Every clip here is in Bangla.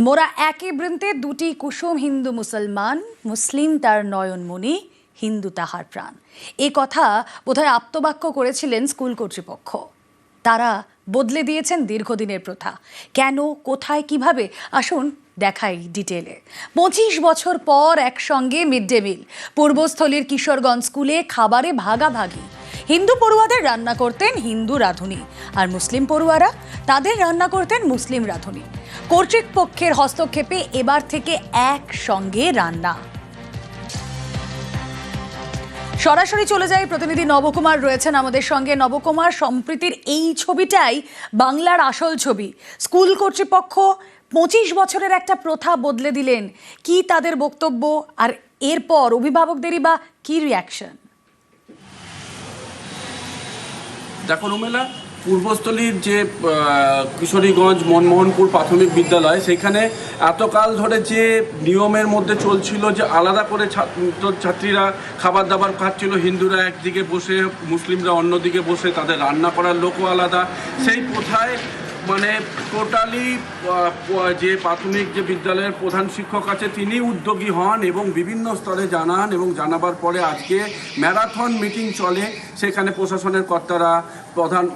মোরা একই বৃন্তে দুটি কুসুম হিন্দু মুসলমান, মুসলিম তার নয়নমণি হিন্দু তাহার প্রাণ। এ কথা বোধহয় আপ্তবাক্য করেছিলেন স্কুল কর্তৃপক্ষ। তারা বদলে দিয়েছেন দীর্ঘদিনের প্রথা। কেন, কোথায়, কীভাবে? আসুন দেখাই ডিটেলে। পঁচিশ বছর পর একসঙ্গে মিড ডে মিল। পূর্বস্থলীর কিশোরগঞ্জ স্কুলে খাবারে ভাগাভাগি। হিন্দু পড়ুয়াদের রান্না করতেন হিন্দু রাঁধুনি। আর মুসলিম পড়ুয়ারা তাদের রান্না করতেন মুসলিম রাঁধুনি। কর্তৃপক্ষের হস্তক্ষেপে এবার থেকে একসঙ্গে রান্না। সরাসরি চলে যাই, প্রতিনিধি নবকুমার রয়েছেন আমাদের সঙ্গে। নবকুমার, সম্প্রীতির এই ছবিটাই বাংলার আসল ছবি। স্কুল কর্তৃপক্ষ পঁচিশ বছরের একটা প্রথা বদলে দিলেন। কি তাদের বক্তব্য? আর এরপর অভিভাবকদেরই বা কি রিয়াকশন দেখো রুমেলা, পূর্বস্থলীর যে কিশোরীগঞ্জ মনমোহনপুর প্রাথমিক বিদ্যালয়, সেখানে এতকাল ধরে যে নিয়মের মধ্যে চলছিল যে আলাদা করে ছাত্র ছাত্রীরা খাবার দাবার খাচ্ছিল, হিন্দুরা একদিকে বসে, মুসলিমরা অন্যদিকে বসে, তাদের রান্না করার লোকও আলাদা। সেই প্রথায় মানে টোটালি যে প্রাথমিক যে বিদ্যালয়ের প্রধান শিক্ষক আছে, তিনি উদ্যোগী হন এবং বিভিন্ন স্তরে জানান এবং জানাবার পরে আজকে ম্যারাথন মিটিং চলে। সেখানে প্রশাসনের কর্তারা প্রধান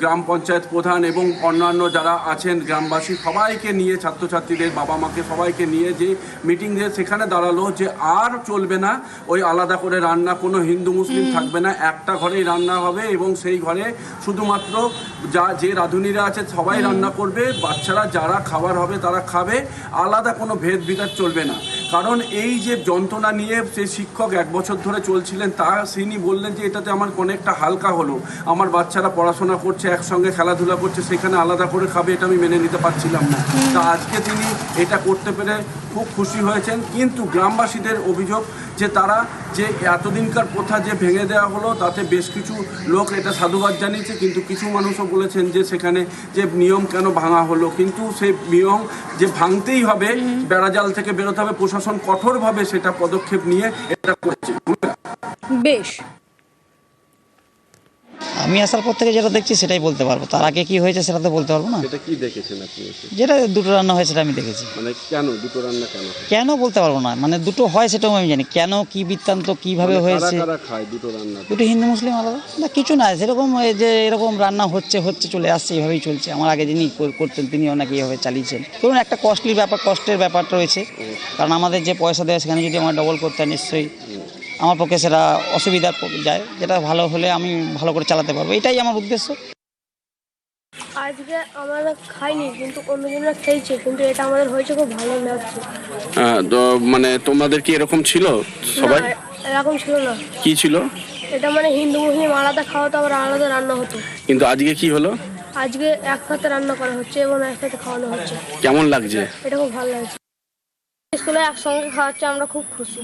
গ্রাম পঞ্চায়েত প্রধান এবং অন্যান্য যারা আছেন গ্রামবাসী সবাইকে নিয়ে ছাত্রছাত্রীদের বাবা মাকে সবাইকে নিয়ে যে মিটিং দিয়ে সেখানে দাঁড়াল যে আর চলবে না ওই আলাদা করে রান্না কোনো হিন্দু মুসলিম থাকবে না একটা ঘরেই রান্না হবে এবং সেই ঘরে শুধুমাত্র যা যে রাঁধুনিরা আছে সবাই রান্না করবে বাচ্চারা যারা খাবার হবে তারা খাবে আলাদা কোনো ভেদ বিদার চলবে না। কারণ এই যে যন্ত্রণা নিয়ে সেই শিক্ষক এক বছর ধরে চলছিলেন তা তিনি বললেন যে এটাতে আমার অনেকটা হালকা হলো আমার বাচ্চারা পড়াশোনা করছে একসঙ্গে খেলাধুলা করছে সেখানে আলাদা করে খাবে এটা আমি মেনে নিতে পারছিলাম না। তা আজকে তিনি এটা করতে পেরে খুব খুশি হয়েছেন। কিন্তু গ্রামবাসীদের অভিযোগ যে তারা যে এতদিনকার প্রথা যে ভেঙে দেওয়া হলো তাতে বেশ কিছু লোক এটা সাধুবাদ জানিয়েছে কিন্তু কিছু মানুষও বলেছেন যে সেখানে যে নিয়ম কেন ভাঙা হলো। কিন্তু সেই নিয়ম যে ভাঙতেই হবে বেড়াজাল থেকে বেরোতে হবে প্রশাসন কঠোরভাবে সেটা পদক্ষেপ নিয়ে এটা করছে। বেশ। আমি আসার পর থেকে যেটা দেখছি সেটাই বলতে পারব। তার আগে কি হয়েছে সেটা তো বলতে পারব না। কি দেখেছেন আপনি এসে? যেটা দুটো রান্না হয়েছে সেটা আমি দেখেছি। মানে কেন দুটো রান্না কেন কেন বলতে পারব না। মানে দুটো হয় সেটাও আমি জানি। কেন কি বৃত্তান্ত কীভাবে মানে কারা হয়েছে? কারা খায় দুটো রান্না? দুটো হিন্দু মুসলিম আলাদা? না কিছু না। সেরকম এই যে এরকম রান্না হচ্ছে হচ্ছে চলে আসছে এইভাবেই চলছে। আমার আগে যিনি কর- করতেন তিনি ওনাকে এইভাবে চালিয়েছেন। ধরুন একটা কস্টলি ব্যাপার কষ্টের ব্যাপারটা রয়েছে। কারণ আমাদের যে পয়সা দেয় সেখানে যদি আমার ডবল করতে হয় নিশ্চয়ই আমার পক্ষে সেটা অসুবিধার যায়। যেটা ভালো হলে আমি ভালো করে চালাতে পারব। এটাই আমার উদ্দেশ্য। আজকে আমরা খাইনি কিন্তু অন্যজনরা খেয়েছে কিন্তু এটা আমাদের হয়েছে খুব ভালো লাগছে তো মানে তোমাদের কি এরকম ছিল না, এরকম ছিল না। কি ছিল? এটা মানে হিন্দু মুসলিম আলাদা খাওয়া তো আবার আলাদা রান্না হতো। কিন্তু আজকে কি হলো? আজকে একসাথে রান্না করা হচ্ছে এবং একসাথে খাওয়ানো হচ্ছে। কেমন লাগছে? এটা খুব ভালো লাগছে। স্কুলে একসঙ্গে খাওয়াচ্ছে আমরা খুব খুশি।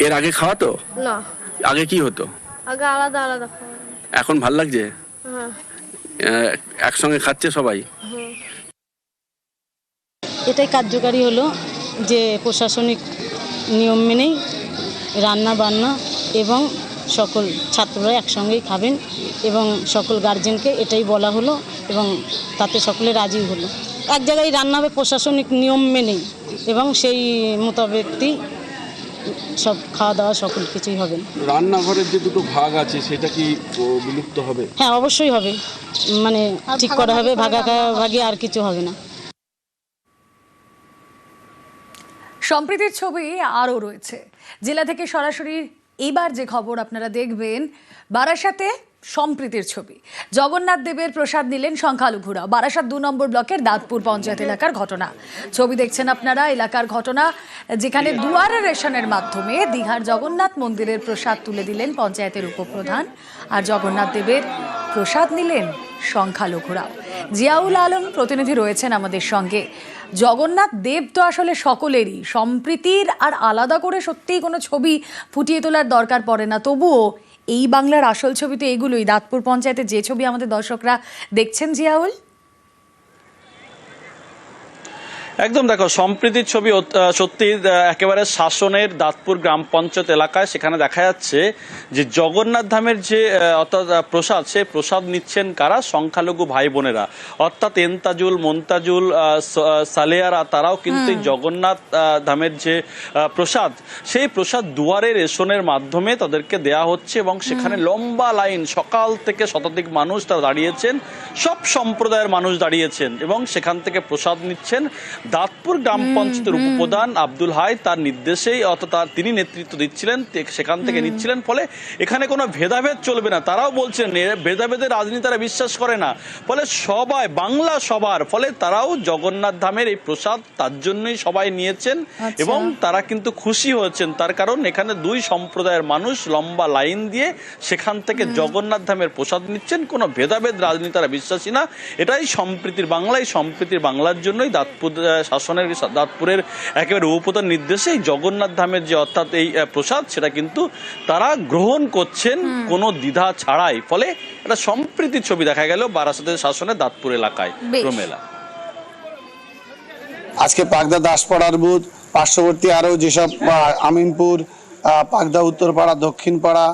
এর আগে খাওয়া তো? না। আগে কি হতো? আগে আলাদা আলাদা খাওয়া। এখন ভালো লাগছে? হ্যাঁ। একসঙ্গে খাচ্ছে সবাই? এটাই কার্যকারী হলো যে প্রশাসনিক নিয়ম মেনেই রান্না বান্না এবং সকল ছাত্ররা একসঙ্গেই খাবেন এবং সকল গার্জেনকে এটাই বলা হলো এবং তাতে সকলে রাজি হলো। এক জায়গায় রান্না হবে প্রশাসনিক নিয়ম মেনেই এবং সেই মোতাবেকই সব খাওয়া দাওয়া সকল কিছুই হবে। রান্নাঘরের যে দুটো ভাগ আছে সেটা কি বিলুপ্ত হবে? হ্যাঁ অবশ্যই হবে। মানে ঠিক করা হবে ভাগা ভাগে আর কিছু হবে না। সম্প্রীতির ছবি আরও রয়েছে। জেলা থেকে সরাসরি এবার যে খবর আপনারা দেখবেন বারাসাতে সম্প্রীতির ছবি। জগন্নাথ দেবের প্রসাদ নিলেন সংখ্যালঘুরা। বারাসাত দু নম্বর ব্লকের দাঁতপুর পঞ্চায়েত এলাকার ঘটনা। ছবি দেখছেন আপনারা এলাকার ঘটনা, যেখানে দুয়ারে রেশনের মাধ্যমে দীঘার জগন্নাথ মন্দিরের প্রসাদ তুলে দিলেন পঞ্চায়েতের উপপ্রধান আর জগন্নাথ দেবের প্রসাদ নিলেন সংখ্যালঘুরা। জিয়াউল আলম প্রতিনিধি রয়েছেন আমাদের সঙ্গে। জগন্নাথ দেব তো আসলে সকলেরই। সম্প্রীতির আর আলাদা করে সত্যিই কোনো ছবি ফুটিয়ে তোলার দরকার পড়ে না। তবুও এই বাংলার আসল ছবি তো এগুলোই। দাঁতপুর পঞ্চায়েতে যে ছবি আমাদের দর্শকরা দেখছেন জিয়াউল? একদম দেখো সম্প্রীতির ছবি সত্যি একেবারে শাসনের দাঁতপুর গ্রাম পঞ্চায়েত এলাকায় সেখানে দেখা যাচ্ছে যে জগন্নাথ ধামের যে অর্থাৎ প্রসাদ সে প্রসাদ নিচ্ছেন কারা? সংখ্যালঘু ভাই বোনেরা। অর্থাৎ এন্তাজুল মন্তাজুল সালেয়ারা তারাও কিন্তু জগন্নাথ ধামের যে প্রসাদ সেই প্রসাদ দুয়ারে রেশনের মাধ্যমে তাদেরকে দেয়া হচ্ছে এবং সেখানে লম্বা লাইন সকাল থেকে শতাধিক মানুষ তারা দাঁড়িয়েছেন সব সম্প্রদায়ের মানুষ দাঁড়িয়েছেন এবং সেখান থেকে প্রসাদ নিচ্ছেন। দাঁতপুর গ্রাম পঞ্চায়েতের উপপ্রধান আব্দুল হাই তার নির্দেশেই অর্থাৎ তার তিনি নেতৃত্ব দিচ্ছিলেন সেখান থেকে নিচ্ছিলেন ফলে এখানে কোনো ভেদাভেদ চলবে না। তারাও বলছেন ভেদাভেদের রাজনীতি তারা বিশ্বাস করে না। ফলে সবাই বাংলা সবার ফলে তারাও জগন্নাথ ধামের এই প্রসাদ তার জন্যই সবাই নিয়েছেন আচ্ছা। এবং তারা কিন্তু খুশি হয়েছেন। তার কারণ এখানে দুই সম্প্রদায়ের মানুষ লম্বা লাইন দিয়ে সেখান থেকে জগন্নাথ ধামের প্রসাদ নিচ্ছেন। কোনো ভেদাভেদ রাজনীতি তারা বিশ্বাসী না। এটাই সম্প্রীতির বাংলায় সম্প্রীতির বাংলার জন্যই দাঁতপুর শাসনের দাঁতপুরের একেবারে উপপ্রধান নির্দেশে এই জগন্নাথ ধামের যে অর্থাৎ এই প্রসাদ সেটা কিন্তু তারা গ্রহণ করছেন কোনো দ্বিধা ছাড়াই। ফলে একটা সম্প্রীতির ছবি দেখা গেল বারাসাতের শাসনের দাঁতপুর এলাকায় রোমেলা আজকে পাগদা দাসপাড়ার বুথ পার্শ্ববর্তী আরও যেসব আমিনপুর পাগদা উত্তরপাড়া দক্ষিণপাড়া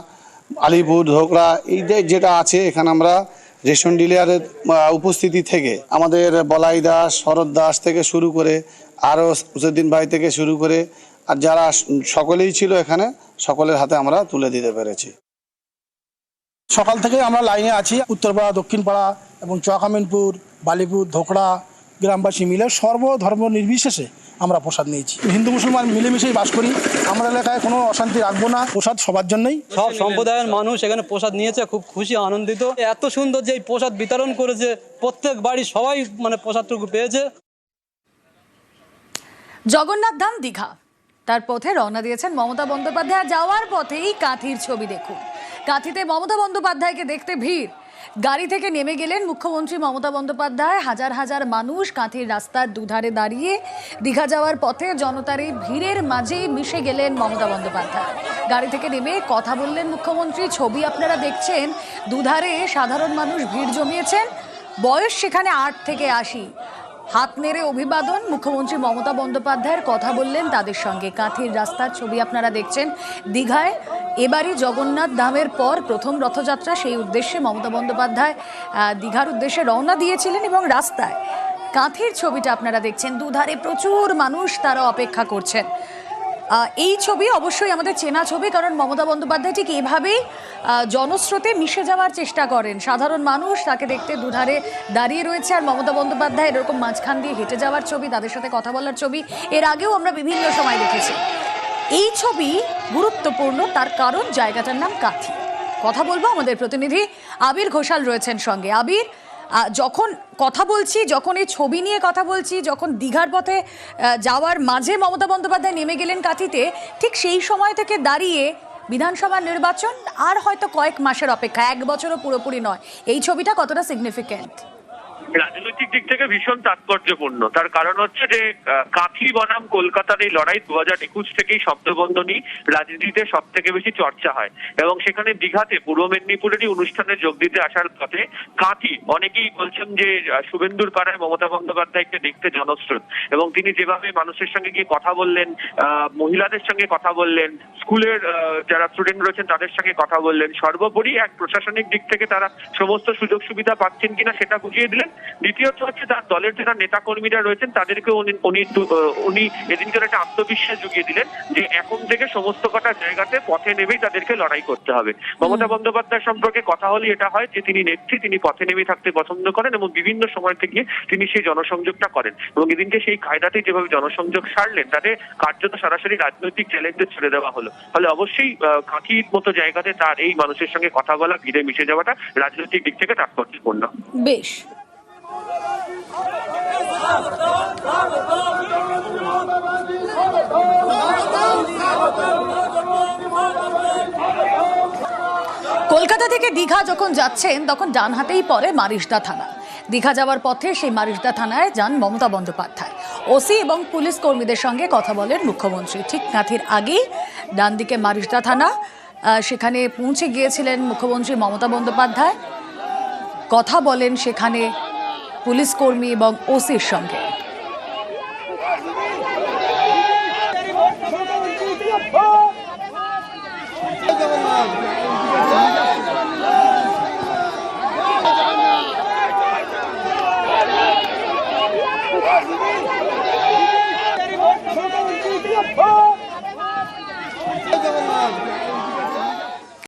আলিপুর ধোকরা এই যে যেটা আছে এখানে আমরা রেশন ডিলারের উপস্থিতি থেকে আমাদের বলাই দাস, শরৎ দাস থেকে শুরু করে আরও উসুদ্দিন ভাই থেকে শুরু করে আর যারা সকলেই ছিল এখানে, সকলের হাতে আমরা তুলে দিতে পেরেছি। সকাল থেকে আমরা লাইনে আছি, উত্তরপাড়া, দক্ষিণপাড়া এবং চকামিনপুর বালিপুর, ধোকড়া, গ্রামবাসী মিলে সর্বধর্ম নির্বিশেষে আমরা প্রসাদ নিয়েছি। হিন্দু মুসলমান মিলেমিশেই বাস করি। আমরা এলাকায় কোনো অশান্তি রাখব না। প্রসাদ সবার জন্যই। সব সম্প্রদায়ের মানুষ এখানে প্রসাদ নিয়েছে খুব খুশি আনন্দিত। এত সুন্দর যে এই প্রসাদ বিতরণ করেছে প্রত্যেক বাড়ি সবাই মানে প্রসাদটুকু পেয়েছে। জগন্নাথ ধাম দীঘা। তার পথে রওনা দিয়েছেন মমতা বন্দ্যোপাধ্যায়। যাওয়ার পথেই কাঁথির ছবি দেখুন। কাঁথিতে মমতা বন্দ্যোপাধ্যায়কে দেখতে ভিড়। গাড়ি থেকে নেমে গেলেন মুখ্যমন্ত্রী মমতা বন্দ্যোপাধ্যায়। হাজার হাজার মানুষ কাঁথির রাস্তার দুধারে দাঁড়িয়ে দীঘা যাওয়ার পথে জনতার এই ভিড়ের মাঝেই মিশে গেলেন মমতা বন্দ্যোপাধ্যায়। গাড়ি থেকে নেমে কথা বললেন মুখ্যমন্ত্রী। ছবি আপনারা দেখছেন, দুধারে সাধারণ মানুষ ভিড় জমিয়েছেন। বয়স সেখানে আট থেকে আশি। হাত নেড়ে অভিবাদন। মুখ্যমন্ত্রী মমতা বন্দ্যোপাধ্যায়ের কথা বললেন তাদের সঙ্গে। কাঁথির রাস্তার ছবি আপনারা দেখছেন। দীঘায় এবারই জগন্নাথ ধামের পর প্রথম রথযাত্রা। সেই উদ্দেশ্যে মমতা বন্দ্যোপাধ্যায় দীঘার উদ্দেশ্যে রওনা দিয়েছিলেন এবং রাস্তায়। কাঁথির ছবিটা আপনারা দেখছেন। দুধারে প্রচুর মানুষ তারা অপেক্ষা করছেন। এই ছবি অবশ্যই আমাদের চেনা ছবি, কারণ মমতা বন্দ্যোপাধ্যায় ঠিক এভাবেই জনস্রোতে মিশে যাওয়ার চেষ্টা করেন। সাধারণ মানুষ তাকে দেখতে দুধারে দাঁড়িয়ে রয়েছে, আর মমতা বন্দ্যোপাধ্যায় এরকম মাঝখান দিয়ে হেঁটে যাওয়ার ছবি, তাদের সাথে কথা বলার ছবি, এর আগেও আমরা বিভিন্ন সময় দেখেছি। এই ছবি গুরুত্বপূর্ণ, তার কারণ জায়গাটার নাম কাথি। কথা বলব আমাদের প্রতিনিধি আবির ঘোষাল রয়েছেন সঙ্গে। আবির যখন কথা বলছি, যখন এই ছবি নিয়ে কথা বলছি, যখন দীঘার পথে যাওয়ার মাঝে মমতা বন্দ্যোপাধ্যায় নেমে গেলেন কাঁথিতে, ঠিক সেই সময় থেকে দাঁড়িয়ে বিধানসভা নির্বাচন আর হয়তো কয়েক মাসের অপেক্ষা, এক বছরও পুরোপুরি নয়। এই ছবিটা কতটা সিগনিফিক্যান্ট রাজনৈতিক দিক থেকে ভীষণ তাৎপর্যপূর্ণ। তার কারণ হচ্ছে যে কাঁথি বনাম কলকাতার এই লড়াই দু হাজার একুশ থেকেই শব্দবন্ধনী রাজনীতিতে সব থেকে বেশি চর্চা হয়। এবং সেখানে দীঘাতে, পূর্ব মেদিনীপুরেরই অনুষ্ঠানে যোগ দিতে আসার পথে কাঁথি অনেকেই বলছেন যে শুভেন্দুর পাড়ায় মমতা বন্দ্যোপাধ্যায়কে দেখতে জনস্রোত। এবং তিনি যেভাবে মানুষের সঙ্গে গিয়ে কথা বললেন মহিলাদের সঙ্গে কথা বললেন, স্কুলের যারা স্টুডেন্ট রয়েছেন তাদের সঙ্গে কথা বললেন, সর্বোপরি এক প্রশাসনিক দিক থেকে তারা সমস্ত সুযোগ সুবিধা পাচ্ছেন কিনা সেটা বুঝিয়ে দিলেন। দ্বিতীয়ত হচ্ছে তার দলের যারা নেতা কর্মীরা রয়েছেন তাদেরকে উনি উনি উনি এদিনকার একটা আত্মবিশ্বাস জুগিয়ে দিলেন যে এখন থেকে সমস্ত কটা জায়গাতে পথে নেমেই তাদেরকে লড়াই করতে হবে। মমতা বন্দ্যোপাধ্যায় সম্পর্কে কথা হলে এটা হয় যে তিনি নেত্রী তিনি পথে নেমে থাকতে পছন্দ করেন এবং বিভিন্ন সময় থেকে তিনি সেই জনসংযোগটা করেন এবং এদিনকে সেই কায়দাতেই যেভাবে জনসংযোগ সারলেন তাতে কার্যত সরাসরি রাজনৈতিক চ্যালেঞ্জে ছেড়ে দেওয়া হলো। ফলে অবশ্যই আহ, কাঁথির মতো জায়গাতে তার এই মানুষের সঙ্গে কথা বলা ভিড়ে মিশে যাওয়াটা রাজনৈতিক দিক থেকে তাৎপর্যপূর্ণ। বেশ। কলকাতা থেকে দীঘা যখন যাচ্ছেন, তখন ডান হাতেই পড়ে মারিসদা থানা। দীঘা যাওয়ার পথে সেই মারিসদা থানায় যান মমতা বন্দ্যোপাধ্যায়। ওসি এবং পুলিশ কর্মীদের সঙ্গে কথা বলেন মুখ্যমন্ত্রী। ঠিক নাথির আগেই ডান দিকে মারিসদা থানা সেখানে পৌঁছে গিয়েছিলেন মুখ্যমন্ত্রী মমতা বন্দ্যোপাধ্যায়। কথা বলেন সেখানে পুলিশ কর্মী এবং ওসির সঙ্গে।